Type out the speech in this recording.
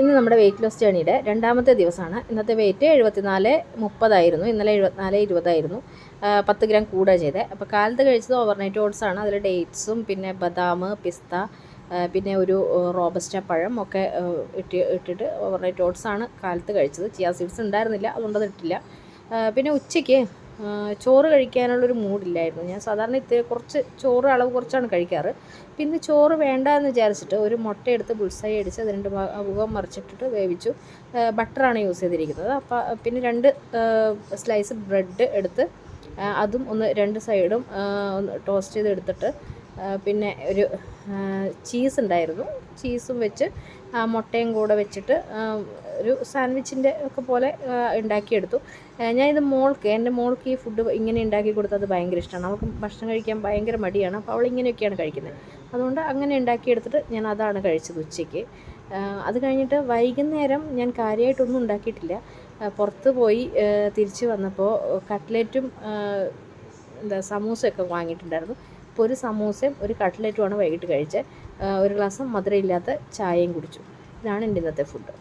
ഇന്ന് നമ്മുടെ weight loss ജേണിയുടെ രണ്ടാമത്തെ ദിവസമാണ്. ഇന്നത്തെ വെയിറ്റ് എഴുപത്തിനാല് മുപ്പതായിരുന്നു. ഇന്നലെ എഴുപത്തിനാല് ഇരുപതായിരുന്നു. പത്ത് ഗ്രാം കൂടുക ചെയ്തത് അപ്പോൾ കാലത്ത് കഴിച്ചത് ഓവർനൈറ്റ് ഓട്സ് ആണ്. അതിൽ ഡേറ്റ്സും പിന്നെ ബദാം പിസ്ത പിന്നെ ഒരു റോബസ്റ്റ പഴം ഒക്കെ ഇട്ടി ഇട്ട് ഇട്ടിട്ട് ഓവർനൈറ്റ് ഓട്സാണ് കാലത്ത് കഴിച്ചത്. ചിയാ സീഡ്സ് ഉണ്ടായിരുന്നില്ല അതുകൊണ്ട് അത് ഇട്ടില്ല. പിന്നെ ഉച്ചയ്ക്ക് ചോറ് കഴിക്കാനുള്ളൊരു മൂഡില്ലായിരുന്നു. ഞാൻ സാധാരണ ഇത്തിരി കുറച്ച് ചോറ് അളവ് കുറച്ചാണ് കഴിക്കാറ്. പിന്നെ ചോറ് വേണ്ട എന്ന് വിചാരിച്ചിട്ട് ഒരു മുട്ട എടുത്ത് ബുൾസൈ അടിച്ച് അത് രണ്ട് മുഖം മറിച്ചിട്ടിട്ട് വേവിച്ചു. ബട്ടറാണ് യൂസ് ചെയ്തിരിക്കുന്നത്. അപ്പോൾ പിന്നെ രണ്ട് സ്ലൈസ് ബ്രെഡ് എടുത്ത് അതും ഒന്ന് രണ്ട് സൈഡും ഒന്ന് ടോസ്റ്റ് ചെയ്ത് എടുത്തിട്ട് പിന്നെ ഒരു ചീസ് ഉണ്ടായിരുന്നു. ചീസും വെച്ച് മുട്ടയും കൂടെ വെച്ചിട്ട് ഒരു സാൻഡ്വിച്ചിന്റെ ഒക്കെ പോലെ ഉണ്ടാക്കിയെടുത്തു. ഞാനിത് മോൾക്ക് എന്റെ മോൾക്ക് ഈ ഫുഡ് ഇങ്ങനെ ഉണ്ടാക്കി കൊടുത്തത് ഭയങ്കര ഇഷ്ടമാണ് അവൾക്ക് ഭക്ഷണം കഴിക്കാൻ ഭയങ്കര മടിയാണ്. അപ്പോൾ അവൾ ഇങ്ങനെയൊക്കെയാണ് കഴിക്കുന്നത് അതുകൊണ്ട് അങ്ങനെ ഉണ്ടാക്കിയെടുത്തിട്ട് ഞാൻ അതാണ് കഴിച്ചത് ഉച്ചയ്ക്ക്. അത് കഴിഞ്ഞിട്ട് വൈകുന്നേരം ഞാൻ കാര്യമായിട്ടൊന്നും ഉണ്ടാക്കിയിട്ടില്ല. പുറത്ത് പോയി തിരിച്ച് വന്നപ്പോൾ കട്ട്ലറ്റും എന്താ സമൂസയൊക്കെ വാങ്ങിയിട്ടുണ്ടായിരുന്നു. അപ്പോൾ ഒരു സമൂസയും ഒരു കട്ട്ലറ്റുമാണ് വൈകിട്ട് കഴിച്ചത് ഒരു ഗ്ലാസ് മധുരമില്ലാത്ത ചായയും കുടിച്ചു. ഇതാണ് എന്റെ ഇന്നത്തെ ഫുഡ്